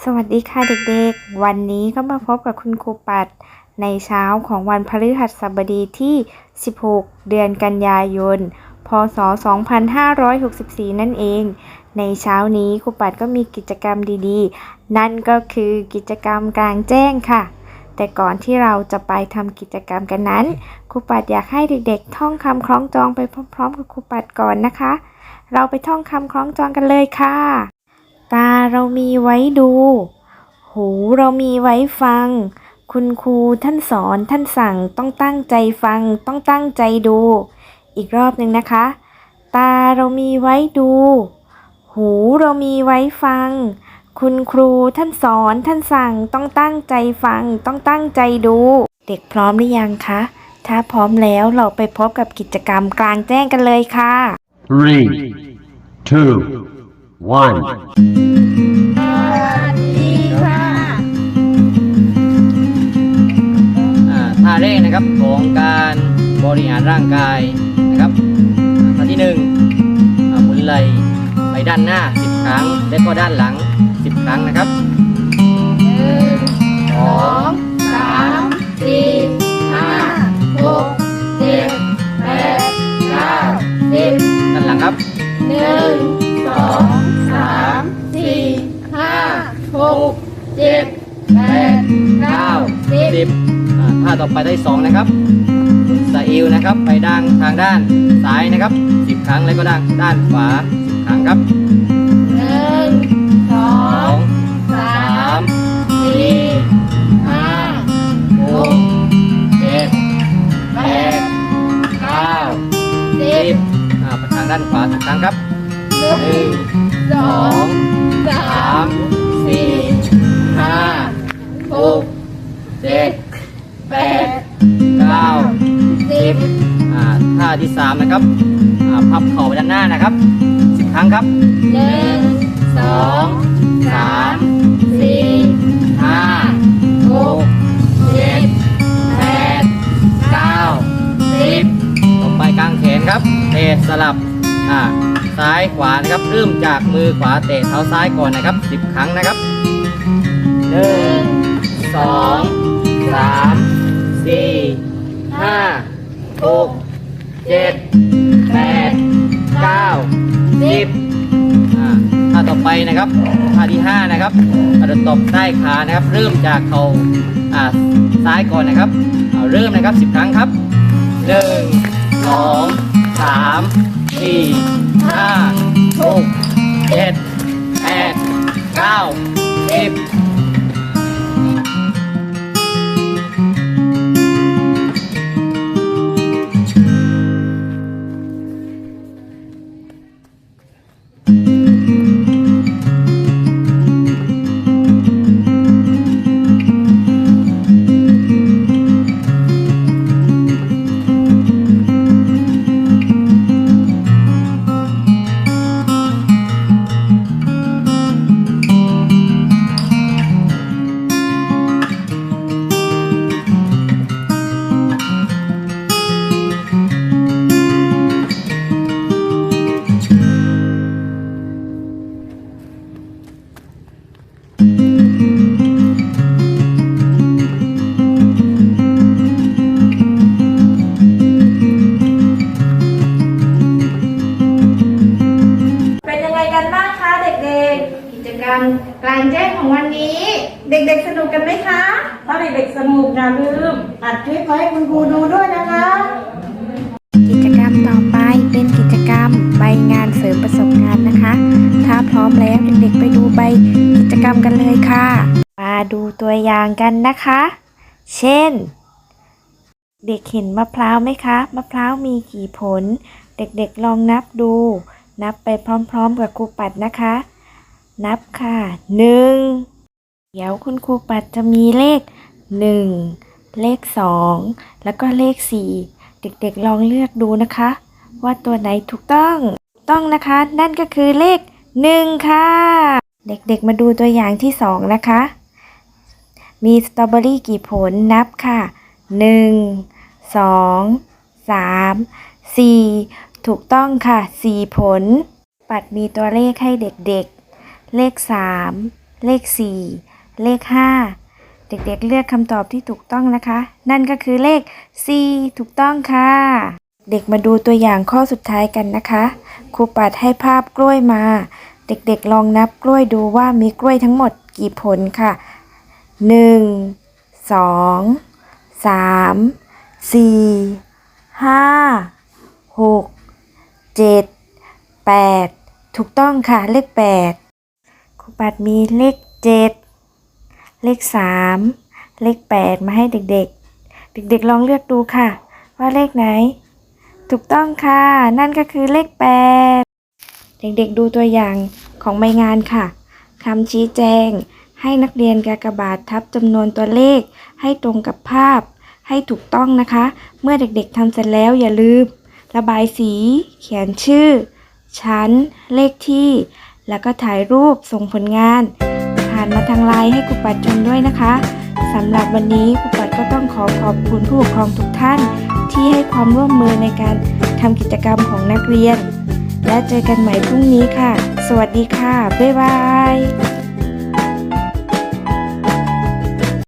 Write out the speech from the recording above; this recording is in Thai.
สวัสดีค่ะเด็กๆ วันนี้ก็มาพบกับคุณครูปัด ในเช้าของวันพฤหัสบดีที่ 16 เดือนกันยายน พศ 2564 นั่นเอง ในเช้านี้ครูปัดก็มีกิจกรรมดีๆ นั่นก็คือกิจกรรมกลางแจ้งค่ะ แต่ก่อนที่เราจะไปทำกิจกรรมกันนั้นครูปัดอยากให้เด็กๆ ท่องคำคล้องจองไปพร้อมๆ กับครูปัดก่อนนะคะ เราไปท่องคำคล้องจองกันเลยค่ะ ตาเรามีไว้ดู หูเรามีไว้ฟัง คุณครูท่านสอนท่านสั่งต้องตั้งใจฟัง ต้องตั้งใจดู อีกรอบหนึ่งนะคะ ตาเรามีไว้ดู หูเรามีไว้ฟัง คุณครูท่านสอนท่านสั่งต้องตั้งใจฟัง ต้องตั้งใจดู เด็กพร้อมหรือยังคะ ถ้าพร้อมแล้วเราไปพบกับกิจกรรมกลางแจ้งกันเลยค่ะ Three, two, one. อ่าท่าแรกนะครับของการบริหารร่างกายนะครับท่าที่หนึ่งอ่าหมุนไหลไปด้านหน้า 10 ครั้ง และก็ด้านหลัง 10 ครั้งนะครับ สิบ10อ่าท่าต่อไปท่าที่สองนะครับสะอิวนะครับ ไปด้านทางด้านซ้ายนะครับ10ครั้งแล้วก็ด้านด้านขวา10ครั้งครับหนึ่งสองสามสี่ห้าหกเจ็ดแปดเก้าสิบอ่าไปทางด้านขวาสิบครั้งครับหนึ่งสอง บเข่าไปด้านหน้านะครับสิบครั้งครับหนึ่งสองสามสี่ห้าหกเจ็ดแปดเก้าสิบต่อไปกลางแขนครับเตะสลับอ่าซ้ายขวานะครับเริ่มจากมือขวาเตะเท้าซ้ายก่อนนะครับสิบครั้งนะครับหนึ่งสองสามสี่ห้าหกเจ็ดแปด เก้าสิบอ่าท่าต่อไปนะครับท่าที่ห้านะครับกระโดดตบใต้ขานะครับ เริ่มจากเข่าอ่าซ้ายก่อนนะครับเอาเริ่มนะครับสิบครั้งครับหนึ่งสองสามสี่ห้าหกเจ็ดแปดเก้าสิบ เป็นยังไงกันบ้างคะเด็กๆ กิจกรรมกลางแจ้งของวันนี้ เด็กๆสนุกกันไหมคะ ถ้าเด็กๆสนุกอย่าลืมอัดคลิปมาให้คุณครูดูด้วยนะคะ จกรรมกันเลยค่ะ มาดูตัวอย่างกันนะคะ เช่น เด็กเห็นมะพร้าวไหมคะ มะพร้าวมีกี่ผล เด็กๆลองนับดู นับไปพร้อมๆกับครูปัดนะคะ นับค่ะหนึ่งเดี๋ยวคุณครูปัดจะมีเลขหนึ่งเลขสองแล้วก็เลขสี่เด็กๆลองเลือกดูนะคะ ว่าตัวไหนถูกต้อง ต้องนะคะ นั่นก็คือเลขหนึ่งค่ะ เด็กๆมาดูตัวอย่างที่สองนะคะ มีสตรอเบอรี่กี่ผลนับค่ะหนึ่งสองสามสี่ถูกต้องค่ะสี่ผล ปัดมีตัวเลขให้เด็กๆ เลขสามเลข 4 เลข 5 เด็กๆเลือกคำตอบที่ถูกต้องนะคะ นั่นก็คือเลข 4 ถูกต้องค่ะ เด็กมาดูตัวอย่างข้อสุดท้ายกันนะคะ ครูปัดให้ภาพกล้วยมา เด็กๆลองนับกล้วยดูว่ามีกล้วยทั้งหมดกี่ผลค่ะหนึ่งสองสามสี่ห้าหกเจ็ดแปดถูกต้องค่ะ เลขแปดครูปัดมีเลขเจ็ดเลขสามเลขแปดมาให้เด็กๆ เด็กๆ ลองเลือกดูค่ะ ว่าเลขไหน ถูกต้องค่ะ นั่นก็คือเลขแปด เด็กๆดูตัวอย่างของใบงานค่ะคำชี้แจง ให้นักเรียนกากบาททับจำนวนตัวเลข ให้ตรงกับภาพ ให้ถูกต้องนะคะ เมื่อเด็กๆทำเสร็จแล้วอย่าลืม ระบายสี เขียนชื่อ ชั้น เลขที่ แล้วก็ถ่ายรูปส่งผลงาน ผ่านมาทางไลน์ให้ครูปัดชมด้วยนะคะสำหรับวันนี้ครูปัดก็ต้องขอขอบคุณผู้ปกครองทุกท่าน ที่ให้ความร่วมมือในการทำกิจกรรมของนักเรียน และเจอกันใหม่พรุ่งนี้ค่ะ สวัสดีค่ะ บ๊ายบาย